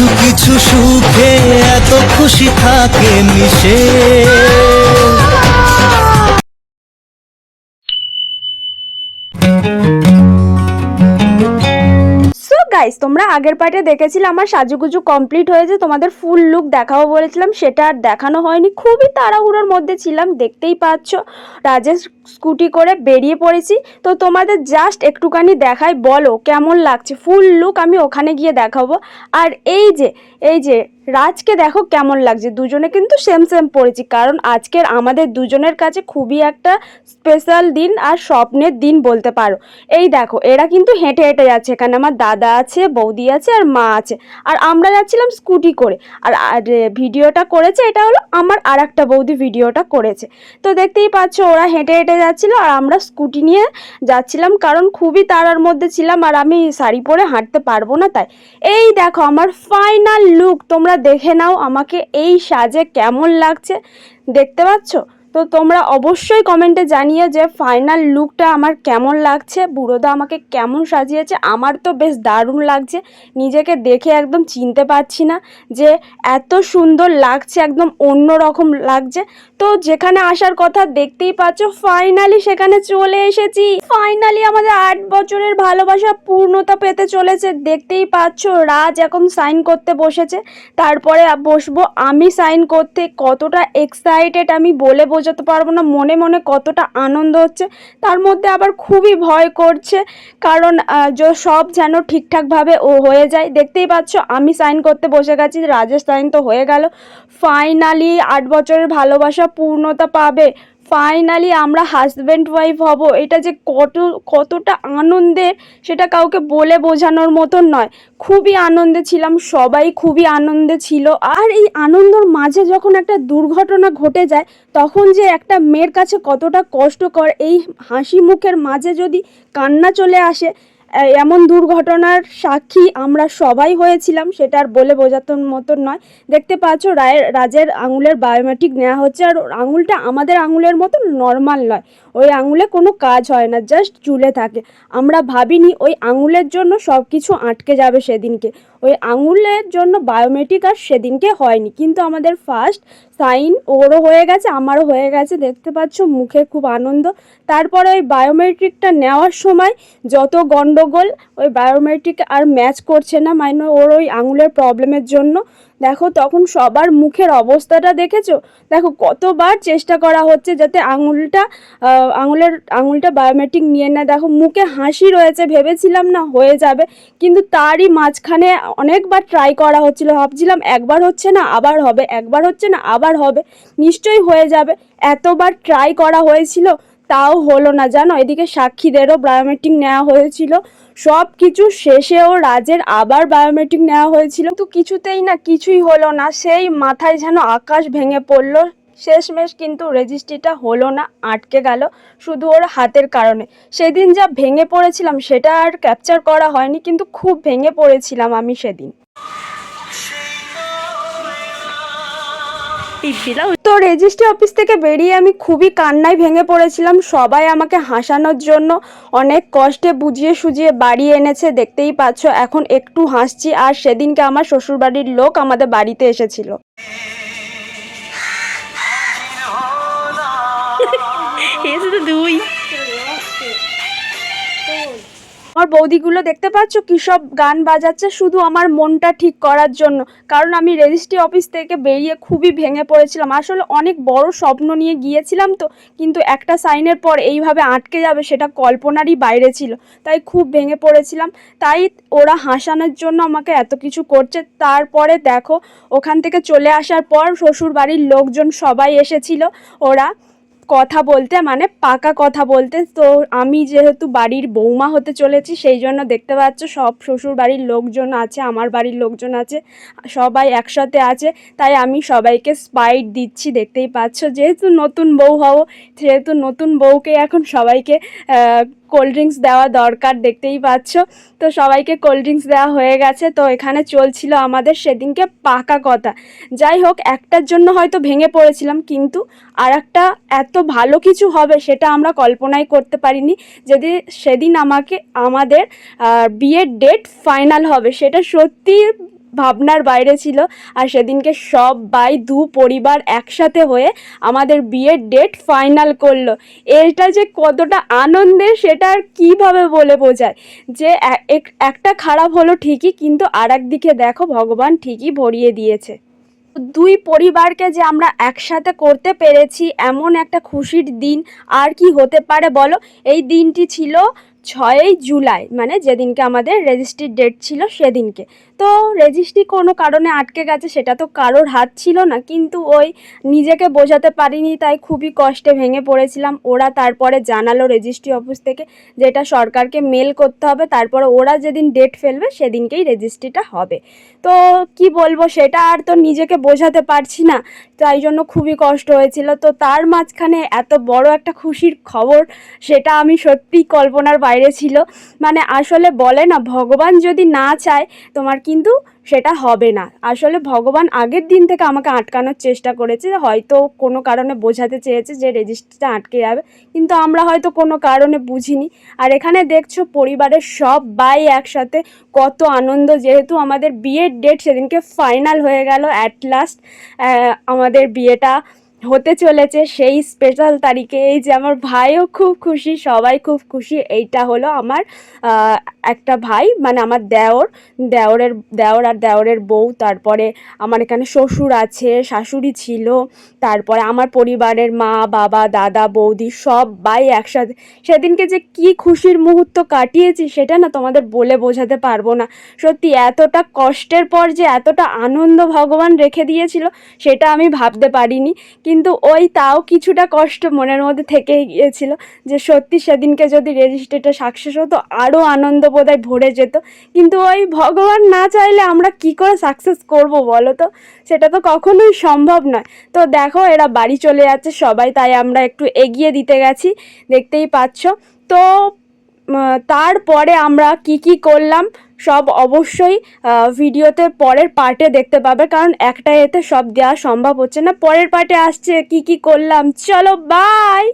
কিছু কিছু সুখে এত খুশি থাকে মিশে। গাইস তোমরা আগের পার্টে দেখেছিলে আমার সাজুগুজু কমপ্লিট হয়েছে তোমাদের ফুল লুক দেখাবো বলেছিলাম, সেটা আর দেখানো হয়নি। খুবই তাড়াহুড়োর মধ্যে ছিলাম, দেখতেই পাচ্ছ। রাজেশ স্কুটি করে বেরিয়ে পড়েছি। তো তোমাদের জাস্ট একটুখানি দেখাই, বলো কেমন লাগছে? ফুল লুক আমি ওখানে গিয়ে দেখাবো। আর এই যে এই যে, রাজকে দেখো কেমন লাগছে। দুজনে কিন্তু সেম সেম পড়েছি। কারণ আজকের আমাদের দুজনের কাছে খুবই একটা স্পেশাল দিন আর স্বপ্নের দিন বলতে পারো। এই দেখো, এরা কিন্তু হেঁটে হেঁটে যাচ্ছে। এখানে আমার দাদা আছে, বৌদি আছে আর মা আছে। আর আমরা যাচ্ছিলাম স্কুটি করে। আর আর ভিডিওটা করেছে, এটা হলো আমার আর একটা বৌদি ভিডিওটা করেছে। তো দেখতেই পাচ্ছ, ওরা হেঁটে হেঁটে যাচ্ছিল আর আমরা স্কুটি নিয়ে যাচ্ছিলাম, কারণ খুবই তারার মধ্যে ছিলাম আর আমি শাড়ি পরে হাঁটতে পারব না তাই। এই দেখো আমার ফাইনাল লুক তোমরা দেখে নাও আমাকে এই সাজে কেমন লাগছে, দেখতে পাচ্ছ? তো তোমরা অবশ্যই কমেন্টে জানিয়ে যে ফাইনাল লুকটা আমার কেমন লাগছে। বুড়োদা আমাকে কেমন সাজিয়েছে, আমার তো বেশ দারুণ লাগছে। নিজেকে দেখে একদম চিনতে পারছি না যে এত সুন্দর লাগছে, একদম অন্য রকম লাগছে। তো যেখানে আসার কথা দেখতেই পাচ্ছ ফাইনালি সেখানে চলে এসেছি। ফাইনালি আমাদের আট বছরের ভালোবাসা পূর্ণতা পেতে চলেছে, দেখতেই পাচ্ছ রাজ এখন সাইন করতে বসেছে। তারপরে বসবো আমি সাইন করতে, কতটা এক্সাইটেড আমি বলে বোঝাতে পারব না। মনে মনে কতটা আনন্দ হচ্ছে, তার মধ্যে আবার খুবই ভয় করছে। কারণ সব যেন ঠিকঠাকভাবে ও হয়ে যায়। দেখতেই পাচ্ছ, আমি সাইন করতে বসে গেছি, রাজেশ সাইন তো হয়ে গেল। ফাইনালি আট বছরের ভালোবাসা পূর্ণতা পাবে। ফাইনালি আমরা হাজব্যান্ড ওয়াইফ হব। এটা যে কত, কতটা আনন্দের সেটা কাউকে বলে বোঝানোর মতন নয়। খুবই আনন্দে ছিলাম, সবাই খুবই আনন্দে ছিল। আর এই আনন্দর মাঝে যখন একটা দুর্ঘটনা ঘটে যায়, তখন যে একটা মেয়ের কাছে কতটা কষ্টকর, এই হাসি মুখের মাঝে যদি কান্না চলে আসে এমন দুর্ঘটনার সাক্ষী আমরা সবাই হয়েছিলাম, সেটা আর বলে বোঝানোর মতন নয়। দেখতে পাচ্ছ, রায়ের, রাজের আঙুলের বায়োমেট্রিক নেওয়া হচ্ছে, আর আঙুলটা আমাদের আঙুলের মতো নর্মাল নয়। ওই আঙুলে কোনো কাজ হয় না জাস্ট চুলে থাকে। আমরা ভাবিনি ওই আঙুলের জন্য সব কিছু আটকে যাবে সেদিনকে। ওই আঙুলের জন্য বায়োমেট্রিক আর সেদিনকে হয়নি। কিন্তু আমাদের ফার্স্ট সাইন ওরও হয়ে গেছে, আমারও হয়ে গেছে। দেখতে পাচ্ছ, মুখে খুব আনন্দ। তারপরে ওই বায়োমেট্রিকটা নেওয়ার সময় যত গন্ডগোল, ওই বায়োমেট্রিক আর ম্যাচ করছে না। মানে ওর ওই আঙুলের প্রবলেমের জন্য দেখো তখন সবার মুখের অবস্থাটা দেখেছ? দেখো কতবার চেষ্টা করা হচ্ছে যাতে আঙুলটা আঙুলের, আঙুলটা বায়োমেট্রিক নিয়ে নেয়। দেখো মুখে হাসি রয়েছে, ভেবেছিলাম না হয়ে যাবে, কিন্তু তারই মাঝখানে অনেকবার ট্রাই করা হচ্ছিল। ভাবছিলাম একবার হচ্ছে না, আবার হবে, একবার হচ্ছে না, আবার হবে, নিশ্চয়ই হয়ে যাবে। এতবার ট্রাই করা হয়েছিল, তাও হলো না। জানো, এদিকে সাক্ষীদেরও বায়োমেট্রিক নেওয়া হয়েছিল। সব কিছু শেষেও রাজের আবার বায়োমেট্রিক নেওয়া হয়েছিল। তো কিছুতেই না কিছুই হলো না। সেই মাথায় যেন আকাশ ভেঙে পড়ল। শেষমেশ কিন্তু রেজিস্ট্রিটা হলো না, আটকে গেল শুধু ওর হাতের কারণে। সেদিন যা ভেঙে পড়েছিলাম সেটা আর ক্যাপচার করা হয়নি, কিন্তু খুব ভেঙে পড়েছিলাম আমি সেদিন। তো রেজিস্ট্রি অফিস থেকে বেরিয়ে আমি খুবই কান্নায় ভেঙে পড়েছিলাম। সবাই আমাকে হাসানোর জন্য অনেক কষ্টে বুঝিয়ে সুজিয়ে বাড়ি এনেছে দেখতেই পাচ্ছ। এখন একটু হাসছি আর সেদিনকে আমার শ্বশুরবাড়ির লোক আমাদের বাড়িতে এসেছিল। দুই। আমার বৌদিগুলো দেখতে পাচ্ছ কী সব গান বাজাচ্ছে, শুধু আমার মনটা ঠিক করার জন্য। কারণ আমি রেজিস্ট্রি অফিস থেকে বেরিয়ে খুবই ভেঙে পড়েছিলাম। আসলে অনেক বড় স্বপ্ন নিয়ে গিয়েছিলাম তো, কিন্তু একটা সাইনের পর এইভাবে আটকে যাবে সেটা কল্পনারই বাইরে ছিল। তাই খুব ভেঙে পড়েছিলাম। তাই ওরা হাসানোর জন্য আমাকে এত কিছু করছে। তারপরে দেখো, ওখান থেকে চলে আসার পর শ্বশুর বাড়ির লোকজন সবাই এসেছিল। ওরা কথা বলতে মানে পাকা কথা বলতে। তো আমি যেহেতু বাড়ির বৌমা হতে চলেছি, সেই জন্য দেখতে পাচ্ছ সব শ্বশুর বাড়ির লোকজন আছে, আমার বাড়ির লোকজন আছে, সবাই একসাথে আছে। তাই আমি সবাইকে স্পাইট দিচ্ছি, দেখতেই পাচ্ছ। যেহেতু নতুন বউ হও সেহেতু নতুন বউকে এখন সবাইকে কোল্ড ড্রিঙ্কস দেওয়া দরকার দেখতেই পাচ্ছ। তো সবাইকে কোল্ড ড্রিঙ্কস দেওয়া হয়ে গেছে। তো এখানে চলছিল আমাদের সেদিনকে পাকা কথা। যাই হোক, একটার জন্য হয়তো ভেঙে পড়েছিলাম, কিন্তু আর একটা এত ভালো কিছু হবে সেটা আমরা কল্পনাই করতে পারিনি। যদি সেদিন আমাকে, আমাদের বিয়ের ডেট ফাইনাল হবে, সেটা সত্যি ভাবনার বাইরে ছিল আর সেদিনকে সব বাই দু পরিবার একসাথে হয়ে আমাদের বিয়ের ডেট ফাইনাল করল। এটা যে কতটা আনন্দের সেটা আর কীভাবে বলে বোঝায়? যে এক- একটা খারাপ হলো ঠিকই কিন্তু আর দিকে দেখো ভগবান ঠিকই ভরিয়ে দিয়েছে। দুই পরিবারকে যে আমরা একসাথে করতে পেরেছি এমন একটা খুশির দিন আর কি হতে পারে বলো? এই দিনটি ছিল ছয়ই জুলাই মানে যেদিনকে আমাদের রেজিস্ট্রির ডেট ছিল সেদিনকে। তো রেজিস্ট্রি কোনো কারণে আটকে গেছে সেটা তো কারোর হাত ছিল না, কিন্তু ওই নিজেকে বোঝাতে পারিনি, তাই খুবই কষ্টে ভেঙে পড়েছিলাম। ওরা তারপরে জানালো রেজিস্ট্রি অফিস থেকে যেটা সরকারকে মেল করতে হবে, তারপরে ওরা যেদিন ডেট ফেলবে সেদিনকেই রেজিস্ট্রিটা হবে। তো কি বলব, সেটা আর তো নিজেকে বোঝাতে পারছি না, তাই জন্য খুবই কষ্ট হয়েছিল। তো তার মাঝখানে এত বড় একটা খুশির খবর, সেটা আমি সত্যিই কল্পনার বাইরে ছিল। মানে আসলে বলে না, ভগবান যদি না চায়, তোমার কিন্তু সেটা হবে না। আসলে ভগবান আগের দিন থেকে আমাকে আটকানোর চেষ্টা করেছে, হয়তো কোনো কারণে বোঝাতে চেয়েছে যে রেজিস্ট্রিটা আটকে যাবে, কিন্তু আমরা হয়তো কোনো কারণে বুঝিনি। আর এখানে দেখছ পরিবারের সব বাই একসাথে কত আনন্দ, যেহেতু আমাদের বিয়ের ডেট সেদিনকে ফাইনাল হয়ে গেল অ্যাট লাস্ট আমাদের বিয়েটা। হতে চলেছে সেই স্পেশাল তারিখে। এই যে আমার ভাইও খুব খুশি, সবাই খুব খুশি। এইটা হলো আমার একটা ভাই মানে আমার দেওর, দেওরের, দেওর আর দেওরের বউ। তারপরে আমার এখানে শ্বশুর আছে, শাশুড়ি ছিল। তারপরে আমার পরিবারের মা, বাবা, দাদা, বৌদি সব সবাই একসাথে। সেদিনকে যে কি খুশির মুহূর্ত কাটিয়েছি, সেটা না তোমাদের বলে বোঝাতে পারব না। সত্যি এতটা কষ্টের পর যে এতটা আনন্দ ভগবান রেখে দিয়েছিল, সেটা আমি ভাবতে পারিনি। কিন্তু ওই তাও কিছুটা কষ্ট মনের মধ্যে থেকে গিয়েছিল যে সত্যি সেদিনকে যদি রেজিস্ট্রেটা সাকসেস হতো আরও আনন্দ বোধহয় ভরে যেত। কিন্তু ওই ভগবান না চাইলে আমরা কি করে সাকসেস করব বলো তো? সেটা তো কখনোই সম্ভব নয়। তো দেখো, এরা বাড়ি চলে যাচ্ছে, সবাই তাই আমরা একটু এগিয়ে দিতে গেছি, দেখতেই পাচ্ছ। তো তারপরে আমরা কি কি করলাম সব অবশ্যই ভিডিওতে পরের পার্টে দেখতে পাবে, কারণ একটা এতে সব দেওয়া সম্ভব হচ্ছে না। পরের পার্টে আসছে কি কি করলাম। চলো বাই